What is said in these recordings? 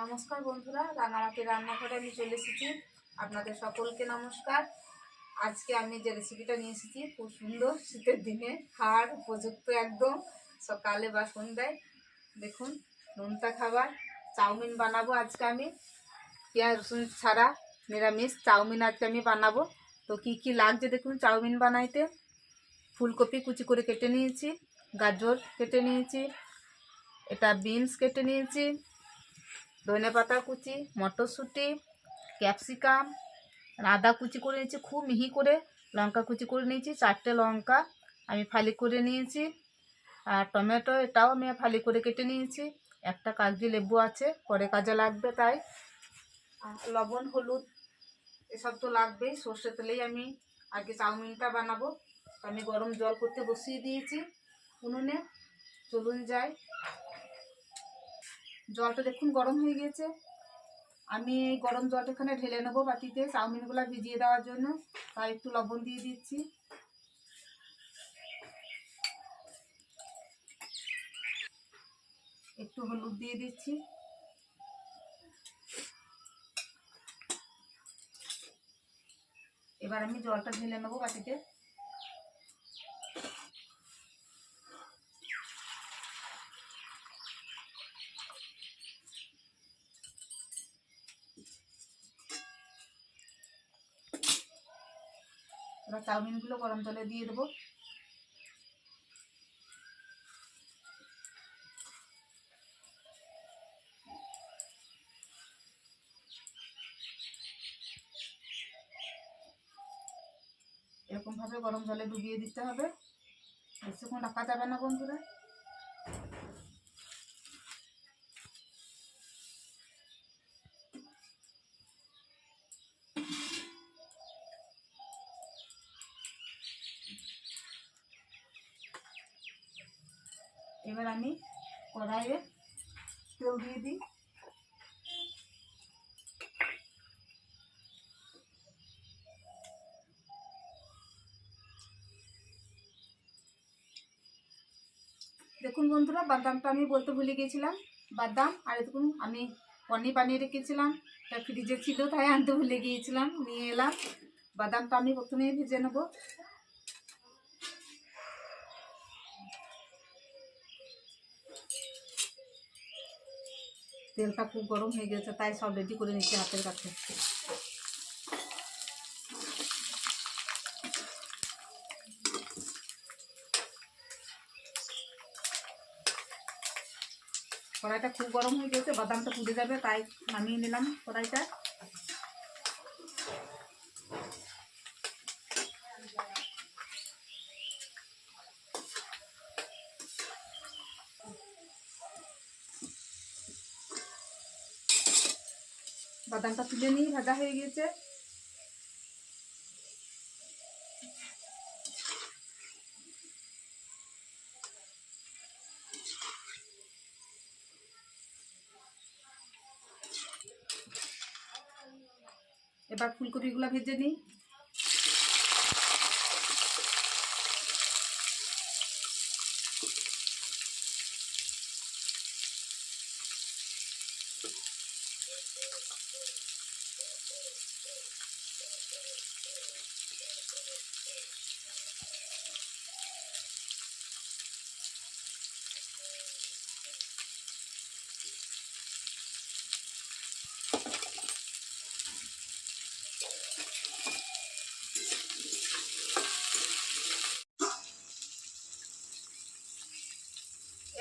নমস্কার বন্ধুরা, রাঙামাটি রান্নাঘরে আমি চলে এসেছি। আপনাদের সকলকে নমস্কার। আজকে আমি যে রেসিপিটা নিয়ে এসেছি, খুব সুন্দর শীতের দিনে খাওয়ার উপযুক্ত একদম, সকালে বা সন্ধ্যায়। দেখুন নোনতা খাবার, চাউমিন বানাবো আজকে আমি। পেঁয়াজ, রসুন ছাড়া নিরামিষ, চাউমিন আজকে আমি বানাবো। তো কি কি লাগছে দেখুন, চাউমিন বানাইতে। ফুলকপি কুচি করে কেটে নিয়েছি, গাজর কেটে নিয়েছি, এটা বিনস কেটে নিয়েছি ধনে পাতা কুচি, মটরশুঁটি, ক্যাপসিকাম, আদা কুচি করে নিয়েছি, খুব মিহি করে লঙ্কা কুচি করে নিয়েছি, চারটে লঙ্কা আমি ফালি করে নিয়েছি, আর টমেটো এটাও আমি ফালি করে কেটে নিয়েছি, একটা কাগজি লেবু আছে, পরে কাজে লাগবে তাই লবণ, হলুদ, এসব তো লাগবেই সর্ষে তেলেই আমি আগে চাউমিনটা বানাবো আমি গরম জল করতে বসিয়ে দিয়েছি, উনুনে, চলুন যাই। জলটা দেখুন গরম হয়ে গিয়েছে আমি এই গরম জলটা এখানে ঢেলে নেব বাটিতে, চাউমিনগুলো ভিজিয়ে দেওয়ার জন্য। তাই একটু লবণ দিয়ে দিচ্ছি। একটু হলুদ দিয়ে দিচ্ছি। এবার আমি জলটা ঢেলে নেব বাটিতে। চাউমিনগুলো গরম জলে দিয়ে দেবো। এরকমভাবে গরম জলে ডুবিয়ে দিতে হবে। বেশিক্ষণ রাখা যাবে না বন্ধুরা। দেখুন বন্ধুরা, বাদামটা আমি বলতে ভুলে গিয়েছিলাম। বাদাম আর দেখুন, আমি পনির বানিয়ে রেখেছিলাম। তা ফ্রিজে ছিল, তাই আনতে ভুলে গিয়েছিলাম। নিয়ে এলাম। বাদামটা আমি প্রথমেই ভেজে নেব। তেলটা খুব গরম হয়ে গেছে, তাই সব রেডি করে নিচ্ছি হাতের কাছে। কড়াইটা খুব গরম হয়ে গেছে, বাদামটা পুড়ে যাবে, তাই নামিয়ে নিলাম কড়াইটা। বাদামটা তুলে নিই ভাজা হয়ে গিয়েছে এবার ফুলকপিগুলো ভেজে নিই।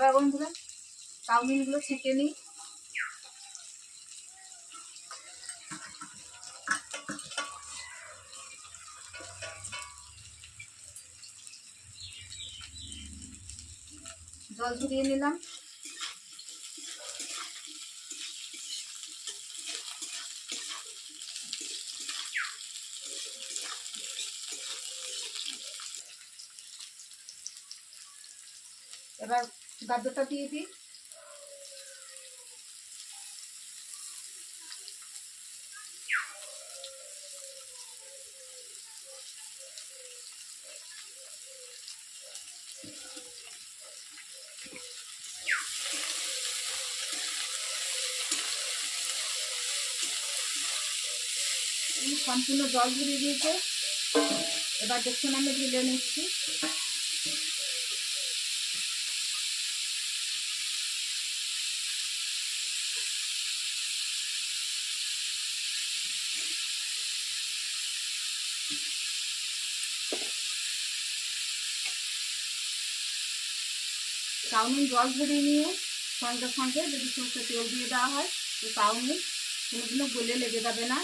এবার বন্ধুরা চাউমিনগুলো ছেঁকে নিই। জল ঝরিয়ে নিলাম। এবার গাজরটা দিয়ে দিই। সম্পূর্ণ জল ধরে দিয়েছে। এবার দেখুন আমি ঢেলে নিচ্ছি। চাউমিন জল ঝরিয়ে নিয়ে সঙ্গে সঙ্গে যদি সরষে তেল দিয়ে দেওয়া হয়, তো চাউমিন কোনোদিনও গলে লেগে যাবে না।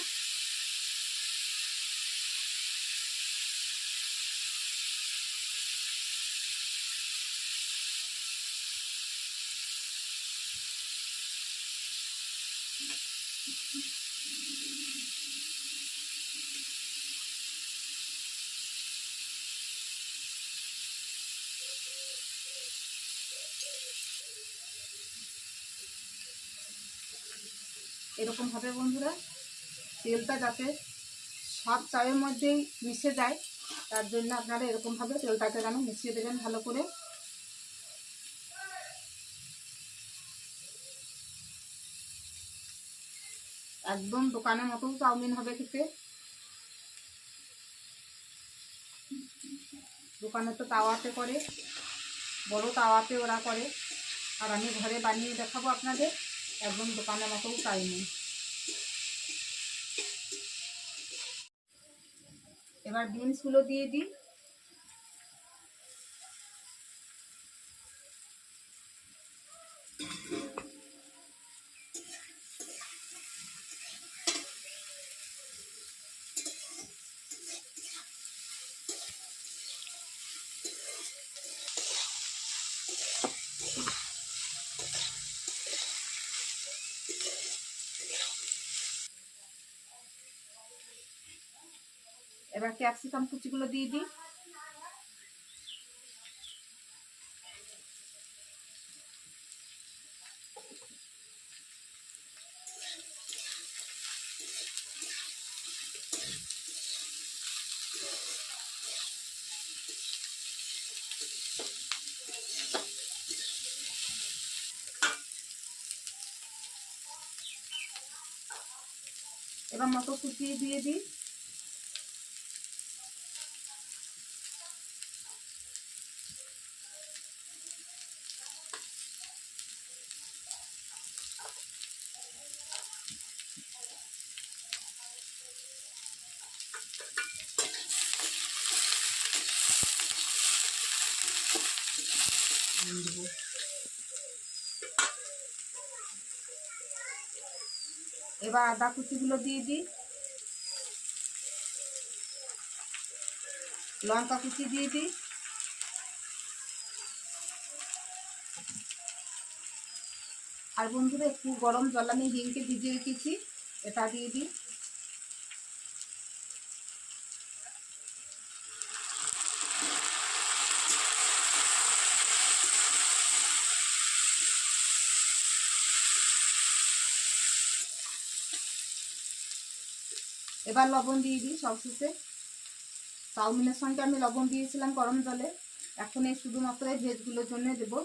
এরকম হবে বন্ধুরা। তেলটা যাতে সব চায়ের মধ্যেই মিশে যায়, তার জন্য আপনারা এরকমভাবে তেলটাকে যেন মিশিয়ে দেবেন ভালো করে। একদম দোকানের মতো চাউমিন হবে খেতে। দোকানে তো তাওয়াতে করে। বড় তাওয়াতে ওরা করে। আর আমি ঘরে বানিয়ে দেখাবো আপনাদের। একদম দোকানের মতোও তাই নেই। এবার বিনসগুলো দিয়ে দিই। এবার ক্যাপসিকাম কুচিগুলো দিয়ে দিই। এবার মটরশুঁটি দিয়ে দিই। এবার আদা কুচিগুলো দিয়ে দিই। লঙ্কা কুচি দিয়ে দিই। আর বন্ধুরা, একটু গরম জল আমি হিংকে ভিজিয়ে রেখেছি, এটা দিয়ে দিই। এবার লবণ দিয়ে দিই সবশেষে চাউমিনের সঙ্গে আমি লবণ দিয়েছিলাম গরম জলে। এখন এই শুধুমাত্র এই ভেজগুলোর জন্য দেবো।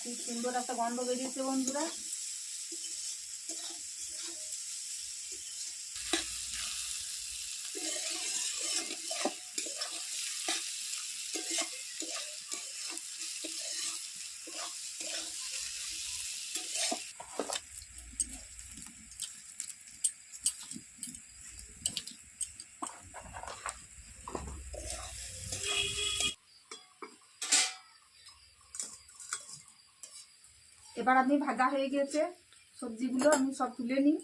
খুব সুন্দর একটা গন্ধ বেরিয়েছে বন্ধুরা। এবার আমি ভাজা হয়ে গেছে। সবজিগুলো আমি সব তুলে নিই।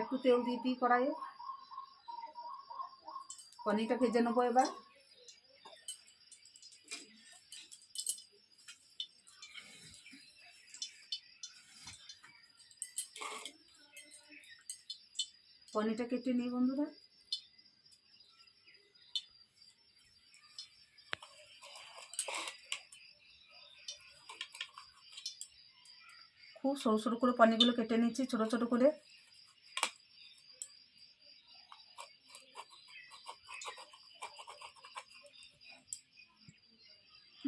একটু তেল দিয়ে দিই কড়াইয়ে। পনিরটা ভেজে নেব এবার। পনিরটা কেটে নেই বন্ধুরা। খুব সরু সরু করে পনিরগুলো কেটে নিচ্ছি, ছোট ছোট করে।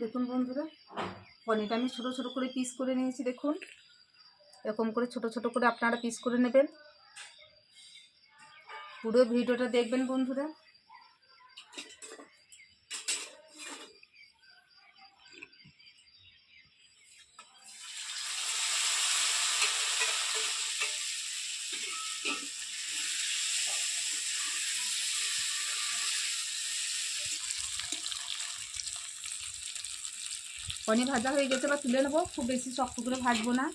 দেখুন বন্ধুরা, পনিরটা আমি ছোটো ছোটো করে পিস করে নিয়েছি, দেখুন। এরকম করে ছোট ছোট করে আপনারা পিস করে নেবেন। পুরো ভিডিওটা দেখবেন বন্ধুরা। পনির ভাজা হয়ে গেছে বা তুলে নেব। খুব বেশি শক্ত করে ভাজবো না।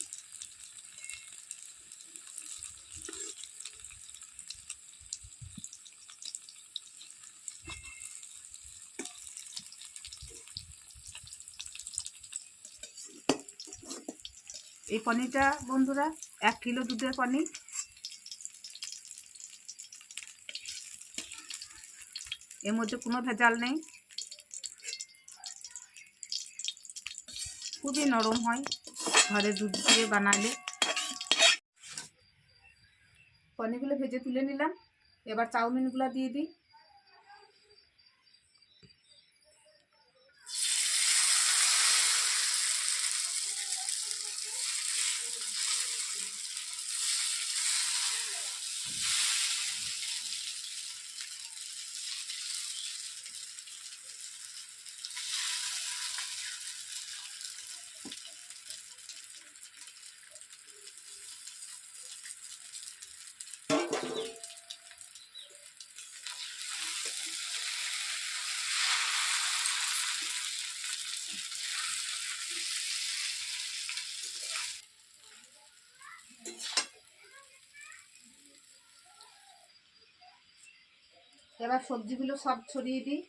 এই পনিরটা, বন্ধুরা, এক কিলো দুধের পনির। এর মধ্যে কোনো ভেজাল নেই। খুবই নরম হয়। ঘরে দুধ দিয়ে বানালে। পনিরগুলো ভেজে তুলে নিলাম। এবার চাউমিনগুলো দিয়ে দিই। এবার সবজিগুলো সব ছড়িয়ে দিই।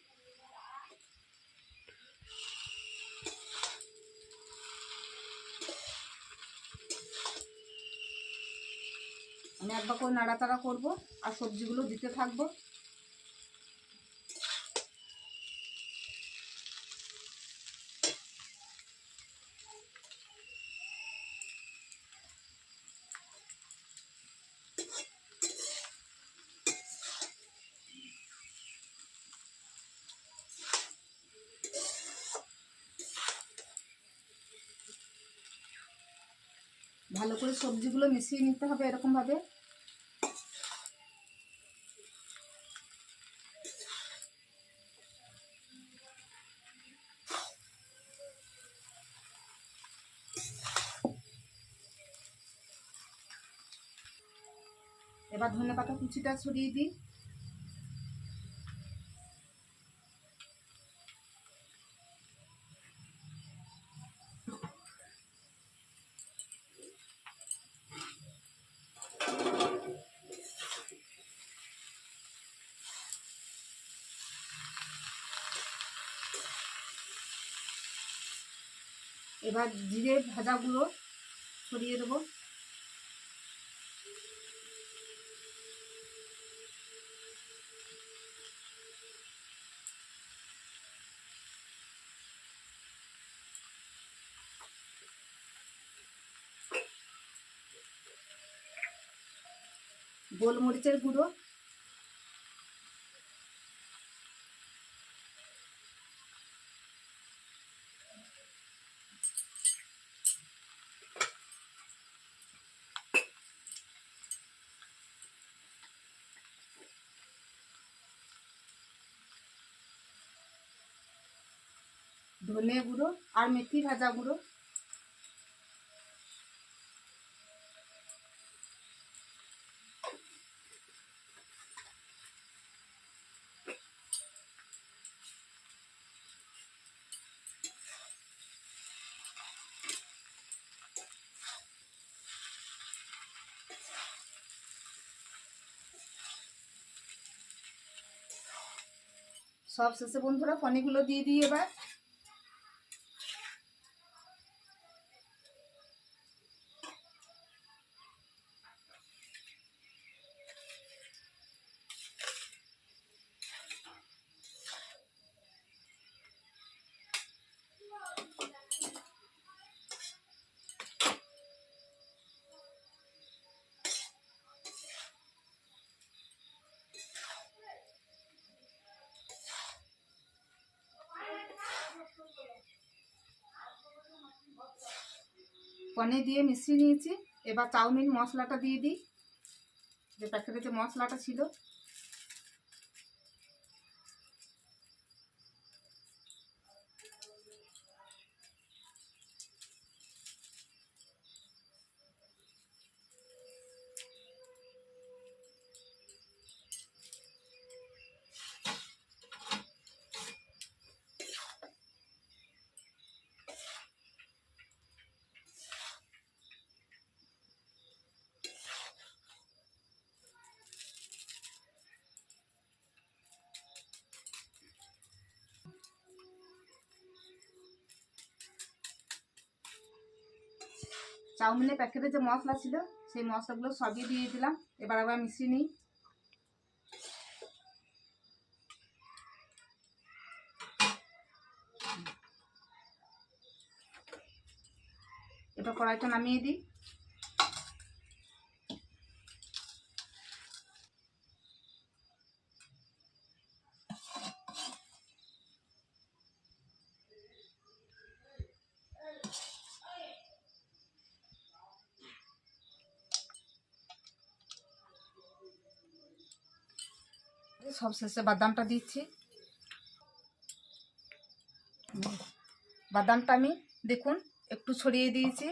আমি একবার করে নাড়াতাড়া করব আর সবজিগুলো দিতে থাকব। ভালো করে সবজিগুলো মিশিয়ে নিতে হবে এরকমভাবে। এবার ধনে পাতা কুচিটা ছড়িয়ে দিই। এবার জিরে ভাজাগুলো ছড়িয়ে দেবো। গোলমরিচের গুঁড়ো ধনে গুঁড়ো আর মেথি ভাজা গুঁড়ো। সব শেষে বন্ধুরা পনিরগুলো দিয়ে দিই এবার। কনে দিয়ে মিশিয়ে নিয়েছি। এবার চাউমিন মশলাটা দিয়ে দিই। যে প্যাকেটে যে মশলাটা ছিল চাউমিনের প্যাকেটে যে মশলা ছিল, সেই মশলাগুলো সবই দিয়ে দিলাম। এবার আবার মিশিয়ে নিই। এটা কড়াইটা নামিয়ে দিই। সব শেষে বাদামটা দিচ্ছি। বাদামটা আমি দেখুন, একটু ছড়িয়ে দিয়েছি।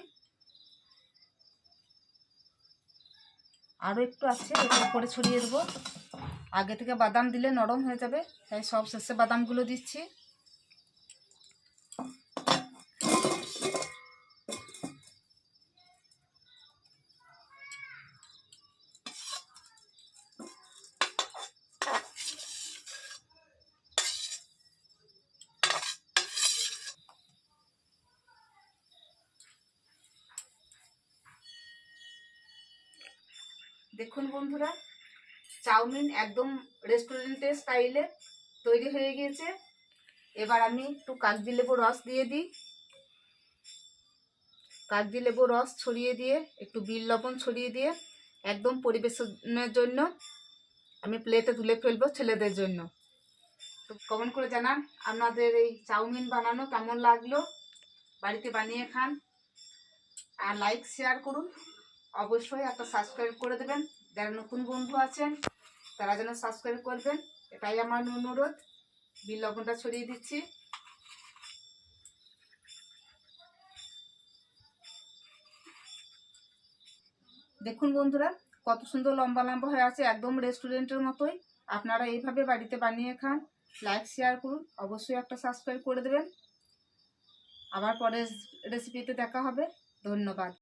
আরও একটু আছে উপরে ছড়িয়ে দেবো। আগে থেকে বাদাম দিলে নরম হয়ে যাবে, তাই সব শেষে বাদামগুলো দিচ্ছি। দেখুন বন্ধুরা, চাউমিন একদম রেস্টুরেন্টের স্টাইলে তৈরি হয়ে গিয়েছে। এবার আমি একটু কাগজি লেবু রস দিয়ে দিই। কাগজি লেবু রস ছড়িয়ে দিয়ে, একটু বিল লবণ ছড়িয়ে দিয়ে একদম পরিবেশনের জন্য আমি প্লেটে তুলে ফেলব ছেলেদের জন্য। তো কমেন্ট করে জানান আপনাদের এই চাউমিন বানানো কেমন লাগল? বাড়িতে বানিয়ে খান। আর লাইক শেয়ার করুন। অবশ্যই একটা সাবস্ক্রাইব করে দেবেন। যারা নতুন বন্ধু আছেন, তারা যেন সাবস্ক্রাইব করবেন। এটাই আমার অনুরোধ। বিল লবণটা ছড়িয়ে দিচ্ছি। দেখুন বন্ধুরা, কত সুন্দর লম্বা লম্বা হয়ে আছে, একদম রেস্টুরেন্টের মতোই। আপনারা এইভাবে বাড়িতে বানিয়ে খান লাইক শেয়ার করুন। অবশ্যই একটা সাবস্ক্রাইব করে দেবেন। আবার পরের রেসিপিতে দেখা হবে। ধন্যবাদ।